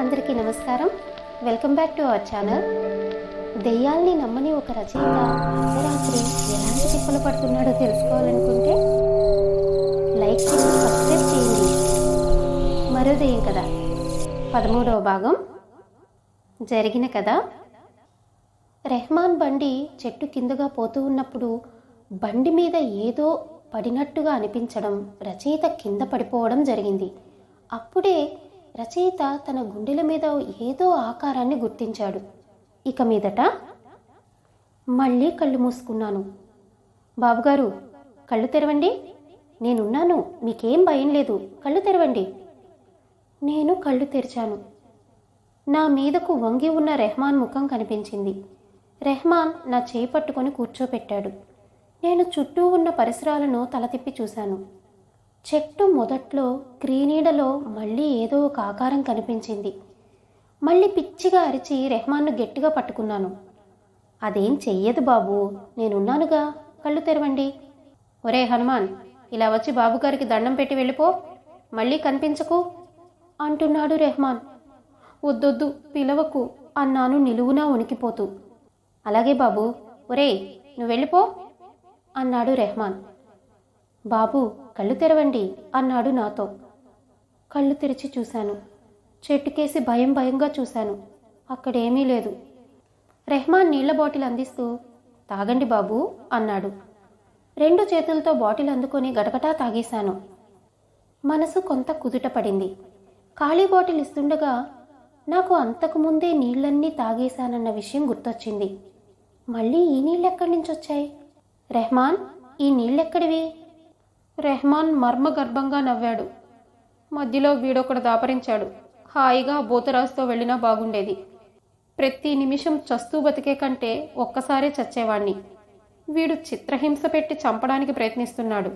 అందరికీ నమస్కారం. Welcome back to our channel దెయ్యాల్ని నమ్మని ఒక రచయిత అర్ధరాత్రి ఎలాంటి తిప్పలు పడుతున్నాడో తెలుసుకోవాలనుకుంటే లైక్ చేసి సబ్స్క్రైబ్ చేయండి. మరో దెయ్యం కదా పదమూడవ భాగం. జరిగిన కథ. రెహమాన్ బండి చెట్టు కిందగా పోతూ ఉన్నప్పుడు బండి మీద ఏదో పడినట్టుగా అనిపించడం రచయిత కింద పడిపోవడం జరిగింది. అప్పుడే రచయిత తన గుండెల మీద ఏదో ఆకారాన్ని గుర్తించాడు. ఇక మీదట మళ్ళీ కళ్ళు మూసుకున్నాను. బాబుగారు కళ్ళు తెరవండి. నేనున్నాను మీకేం భయం లేదు. కళ్ళు తెరవండి. నేను కళ్ళు తెరిచాను. నా మీదకు వంగి ఉన్న రెహమాన్ ముఖం కనిపించింది. రెహమాన్ నా చేయి పట్టుకొని కూర్చోపెట్టాడు. నేను చుట్టూ ఉన్న పరిసరాలను తల తిప్పి చూశాను. చెట్టు మొదట్లో క్రీనీడలో మళ్ళీ ఏదో ఒక ఆకారం కనిపించింది. మళ్ళీ పిచ్చిగా అరిచి రెహమాన్ను గట్టిగా పట్టుకున్నాను. అదేం చెయ్యదు బాబు నేనున్నానుగా కళ్ళు తెరవండి. ఒరే హనుమాన్ ఇలా వచ్చి బాబుగారికి దండం పెట్టి వెళ్ళిపో మళ్ళీ కనిపించకు అంటున్నాడు రెహమాన్. వద్దొద్దు పిలవకు అన్నాను నిలువునా ఉనికిపోతూ అలాగే బాబు ఒరే నువ్వు వెళ్ళిపో అన్నాడు రెహమాన్. బాబు కళ్ళు తెరవండి అన్నాడు నాతో. కళ్ళు తెరిచి చూశాను. చెట్టుకేసి భయం భయంగా చూశాను. అక్కడేమీ లేదు. రెహమాన్ నీళ్ళ బాటిల్ అందిస్తూ తాగండి బాబు అన్నాడు. రెండు చేతులతో బాటిల్ అందుకొని గటగటా తాగేశాను. మనసు కొంత కుదుట పడింది. ఖాళీ బాటిల్ ఇస్తుండగా నాకు అంతకుముందే నీళ్ళన్నీ తాగేశానన్న విషయం గుర్తొచ్చింది. మళ్ళీ ఈ నీళ్ళెక్కడి నుంచి వచ్చాయి రెహమాన్ ఈ నీళ్ళెక్కడివి? రెహమాన్ మర్మగర్భంగా నవ్వాడు. మధ్యలో వీడొకడు దాపరించాడు. హాయిగా భూతరాజుతో వెళ్ళినా బాగుండేది. ప్రతి నిమిషం చస్తూ బతికే కంటే ఒక్కసారే చచ్చేవాణ్ణి. వీడు చిత్రహింస పెట్టి చంపడానికి ప్రయత్నిస్తున్నాడు.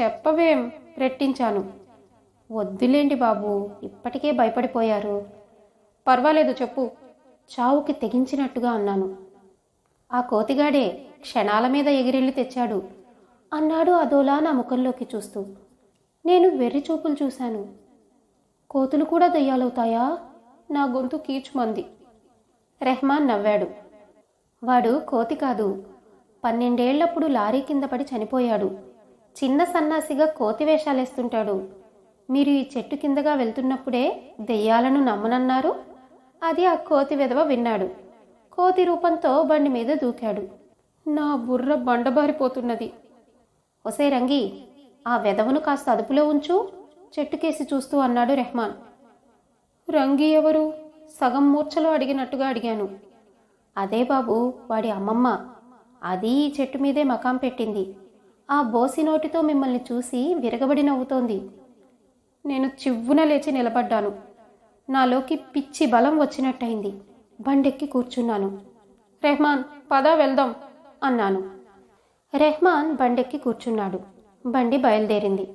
చెప్పవేం? రెట్టించాను. వద్దులేండి బాబు ఇప్పటికే భయపడిపోయారు. పర్వాలేదు చెప్పు. చావుకి తెగించినట్టుగా అన్నాను. ఆ కోతిగాడే క్షణాల మీద ఎగిరెళ్ళి తెచ్చాడు. అన్నాడు అదోలా నా ముఖంలోకి చూస్తూ. నేను వెర్రి చూపులు చూశాను. కోతులు కూడా దయ్యాలవుతాయా? నా గొంతు కీచుమంది. రెహమాన్ నవ్వాడు. వాడు కోతి కాదు. పన్నెండేళ్ళప్పుడు లారీ కింద పడి చనిపోయాడు. చిన్న సన్నాసిగా కోతి వేషాలేస్తుంటాడు. మీరు ఈ చెట్టు కిందగా వెళ్తున్నప్పుడే దెయ్యాలను నమ్మనన్నారు? అది ఆ కోతి విధవ విన్నాడు. కోతి రూపంతో బండి మీద దూకాడు. నా బుర్ర బండబారిపోతున్నది. ఒసే రంగి ఆ వెధవను కాస్త అదుపులో ఉంచు చెట్టుకేసి చూస్తూ అన్నాడు రెహమాన్. రంగి ఎవరు? సగం మూర్ఛలో అడిగినట్టుగా అడిగాను. అదే బాబు వాడి అమ్మమ్మ. అది ఈ చెట్టు మీదే మకాం పెట్టింది. ఆ బోసి నోటితో మిమ్మల్ని చూసి విరగబడి నవ్వుతోంది. నేను చివ్వున లేచి నిలబడ్డాను. నాలోకి పిచ్చి బలం వచ్చినట్టయింది. బండెక్కి కూర్చున్నాను. రెహమాన్ పదా వెళ్దాం అన్నాను. రెహమాన్ బండెక్కి కూర్చున్నాడు. బండి బయలుదేరింది.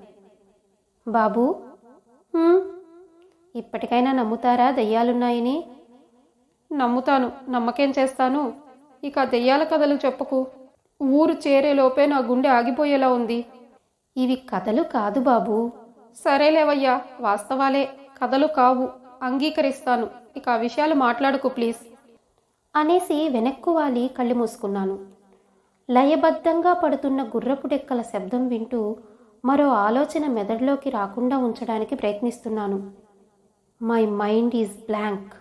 బాబూ! ఇప్పటికైనా నమ్ముతారా దెయ్యాలున్నాయని? నమ్ముతాను. నమ్మకేం చేస్తాను? ఇక దెయ్యాల కథలు చెప్పుకు. ఊరు చేరేలోపే నా గుండె ఆగిపోయేలా ఉంది. ఇవి కథలు కాదు బాబు. సరేలేవయ్యా వాస్తవాలే. కథలు కావు. అంగీకరిస్తాను. ఇక ఆ విషయాలు మాట్లాడుకు ప్లీజ్. అనేసి వెనక్కు వాలి కళ్ళు మూసుకున్నాను. లయబద్ధంగా పడుతున్న గుర్రపు డెక్కల శబ్దం వింటూ మరో ఆలోచన మెదడులోకి రాకుండా ఉంచడానికి ప్రయత్నిస్తున్నాను. మై మైండ్ ఈజ్ బ్లాంక్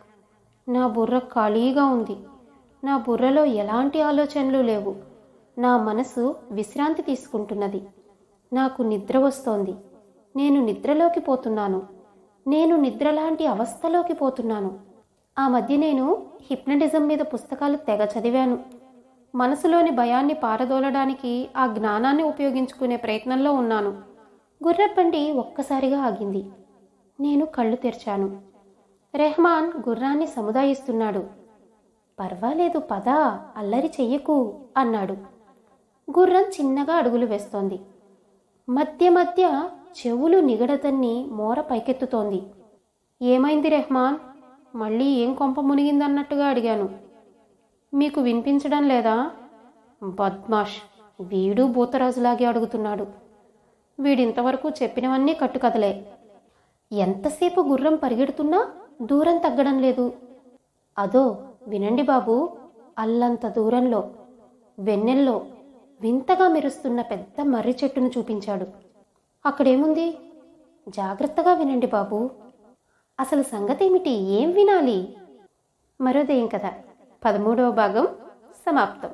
నా బుర్ర ఖాళీగా ఉంది. నా బుర్రలో ఎలాంటి ఆలోచనలు లేవు. నా మనసు విశ్రాంతి తీసుకుంటున్నది. నాకు నిద్ర వస్తోంది. నేను నిద్రలోకి పోతున్నాను. నేను నిద్రలాంటి అవస్థలోకి పోతున్నాను. ఆ మధ్య నేను హిప్నటిజం మీద పుస్తకాలు తెగ చదివాను. మనసులోని భయాన్ని పారదోలడానికి ఆ జ్ఞానాన్ని ఉపయోగించుకునే ప్రయత్నంలో ఉన్నాను. గుర్రబండి ఒక్కసారిగా ఆగింది. నేను కళ్ళు తెరిచాను. రెహమాన్ గుర్రాన్ని సముదాయిస్తున్నాడు. పర్వాలేదు పద అల్లరి చెయ్యకు అన్నాడు. గుర్రం చిన్నగా అడుగులు వేస్తోంది. మధ్య మధ్య చెవులు నిగడతన్ని మోర పైకెత్తుతోంది. ఏమైంది రెహమాన్? మళ్ళీ ఏం కొంప మునిగిందన్నట్టుగా అడిగాను. మీకు వినిపించడం లేదా? బద్మాష్ వీడు భూతరాజులాగే అడుగుతున్నాడు. వీడింతవరకు చెప్పినవన్నీ కట్టుకథలే. ఎంతసేపు గుర్రం పరిగెడుతున్నా దూరం తగ్గడం లేదు. అదో వినండి బాబు అల్లంత దూరంలో వెన్నెల్లో వింతగా మెరుస్తున్న పెద్ద మర్రి చెట్టును చూపించాడు. అక్కడేముంది? జాగ్రత్తగా వినండి బాబు. అసలు సంగతేమిటి? ఏం వినాలి? మరోదేం కదా పదమూడవ భాగం సమాప్తం.